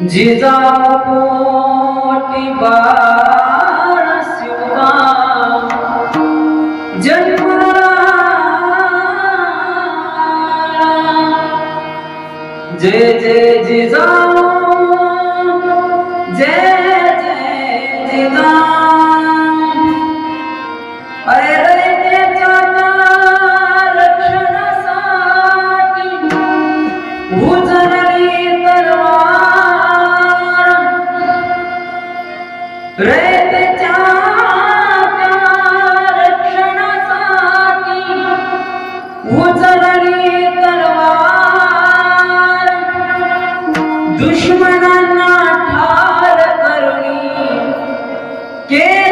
जिजाऊ पोटी बाळ शिवबा जन्माला. जे जिजाऊ जय जय जिजाऊ अरे रक्षणासाठी. दुश्मनांना ठार करुणी केले